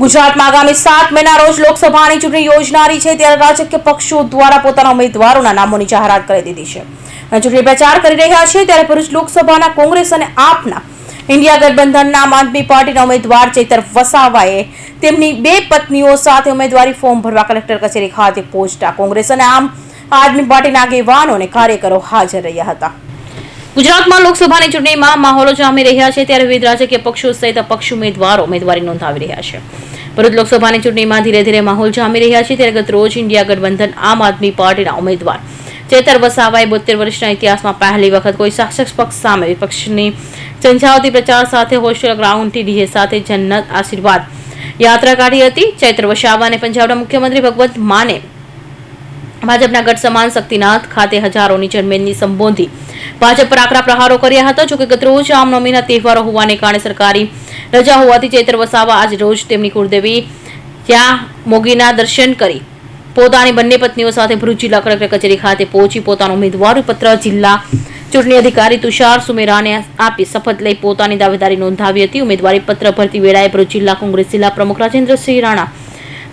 ગુજરાતમાં આગામી સાત મેના રોજ લોકસભાની ચૂંટણી યોજનારી છે, ત્યારે રાજકીય પક્ષો દ્વારા પોતાના ઉમેદવારોના નામોની જાહેરાત કરી દીધી છે. ચૂંટણી પ્રચાર કરી રહ્યા છે, ત્યારે ભરૂચ લોકસભાના કોંગ્રેસ અને આપના ઇન્ડિયા ગઠબંધનના આમ આદમી પાર્ટીના ઉમેદવાર ચેતર વસાવાએ તેમની બે પત્નીઓ સાથે ઉમેદવારી ફોર્મ ભરવા કલેક્ટર કચેરી ખાતે પહોંચતા કોંગ્રેસ અને આમ આદમી પાર્ટીના આગેવાનો અને કાર્યકરો હાજર રહ્યા હતા. ગુજરાતમાં લોકસભાની ચૂંટણીમાં માહોલો જામી રહ્યા છે, ત્યારે વિવિધ રાજકીય પક્ષો સહિત અપક્ષ ઉમેદવારો ઉમેદવારી નોંધાવી રહ્યા છે. ભરૂચ લોકસભાની ચૂંટણીમાં ધીરે ધીરે માહોલ જામી રહ્યા છે, ત્યારે ગત રોજ ઇન્ડિયા ગઠબંધન આમ આદમી પાર્ટીના ઉમેદવાર ચેતર વસાવાએ બોતેર વર્ષના ઇતિહાસમાં પહેલી વખત કોઈ શાસક પક્ષ સામે વિપક્ષની ઝંઝાવતી પ્રચાર સાથે હોસ્ટેલ ગ્રાઉન્ડથી ડીએ સાથે જન્નત આશીર્વાદ યાત્રા કાઢી હતી. ચૈત્ર વસાવા અને પંજાબના મુખ્યમંત્રી ભગવંત માને ભાજપના ગઢ સમાન શક્તિનાથ ખાતે હજારોની જનમેદની સંબોધી. ભાજપ પર આકરા પ્રહારો કર્યા હતા, જોકે ગતરોજ રામનવમીના તહેવારો હોવાને કારણે સરકારી રજા હોવાથી ચૈત્ર વસાવા આજ રોજ તેમની કુળદેવી ત્યાં મોગીના દર્શન કરી. પોતાની બંને પત્નીઓ સાથે ભરૂચ જિલ્લા કલેક્ટર કચેરી ખાતે પહોંચી પોતાનો ઉમેદવારી પત્ર જિલ્લા ચૂંટણી અધિકારી તુષાર સુમેરાને આપી શપથ લઈ પોતાની દાવેદારી નોંધાવી હતી. ઉમેદવારી પત્ર ભરતી વેળાએ ભરૂચ જિલ્લા કોંગ્રેસ જિલ્લા પ્રમુખ રાજેન્દ્રસિંહ રાણા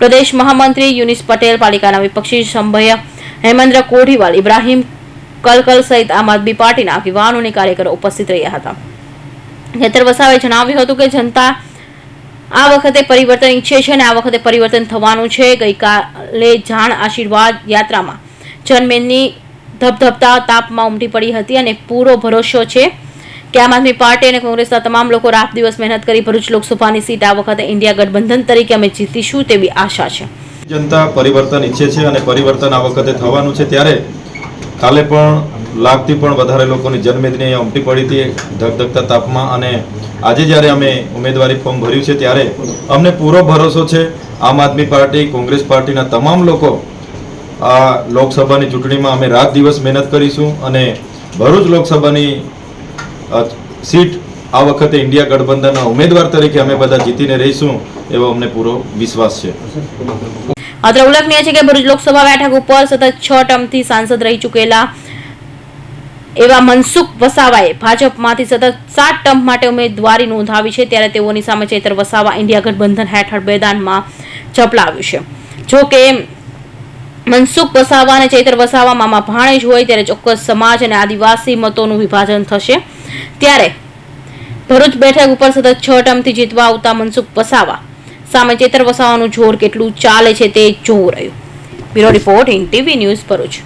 પ્રદેશ મહામંત્રી યુનિસ પટેલ, પાલિકાના વિપક્ષી સંભય હેમેન્દ્ર કોઢીવાલ, ઇબ્રાહીમ કલકલ સહિત આમ આદમી પાર્ટીના આગેવાનો અને કાર્યકરો ઉપસ્થિત રહ્યા હતા. હેતર વસાવે જણાવ્યું હતું કે જનતા આ વખતે પરિવર્તન ઈચ્છે છે અને આ વખતે પરિવર્તન થવાનું છે. ગઈકાલે જાણ આશીર્વાદ યાત્રામાં જનમેનની ધબધબતા તાપમાં ઉમટી પડી હતી અને પૂરો ભરોસો છે. કે આમ આદમી પાર્ટી અને કોંગ્રેસના તમામ લોકો રાત દિવસ મહેનત કરી ભરૂચ લોકસભાની સીટ આ વખતે ઇન્ડિયા ગઠબંધન તરીકે અમે જીતીશું તેવી આશા છે. જનતા પરિવર્તન ઈચ્છે છે અને પરિવર્તન આ વખતે થવાનું છે ત્યારે કાલે પણ લાખથી પણ વધારે લોકોની જનમેદની અહીંયા ઉમટી પડી હતી, ધગધગતા તાપમાં અને આજે જ્યારે અમે ઉમેદવારી ફોર્મ ભર્યું છે ત્યારે અમને પૂરો ભરોસો છે આમ આદમી પાર્ટી, કોંગ્રેસ પાર્ટીના તમામ લોકો આ લોકસભાની ચૂંટણીમાં અમે રાત દિવસ મહેનત કરીશું અને ભરૂચ લોકસભાની સીટ આ વખતે ઇન્ડિયા ગઠબંધનના ઉમેદવાર તરીકે અમે બધા જીતીને રહીશું એવો અમને પૂરો વિશ્વાસ છે. અત્રે ઉલ્લેખનીય છે કે ભરૂચ લોકસભા બેઠક ઉપર સતત છ ટર્મથી સાંસદ રહી ચૂકેલા એવા મનસુખ વસાવાએ ભાજપમાંથી સતત સાત ટર્મ માટે ઉમેદવારી નોંધાવી છે. ત્યારે તેઓની સામે ચેતર વસાવા ઇન્ડિયા ગઠબંધન હેઠળ મેદાનમાં ઝપલાવ્યું છે. જો કે મનસુખ વસાવા અને ચૈતર વસાવા મામા ભાણેજ હોય ત્યારે ચોક્કસ સમાજ અને આદિવાસી મતોનું વિભાજન થશે. ત્યારે ભરૂચ બેઠક ઉપર સતત છ ટર્મથી જીતવા આવતા મનસુખ વસાવા. સામે ચેતર વસાવાનું જોર કેટલું ચાલે છે તે જોવું રહ્યું. Bureau report in TV news Bharuch.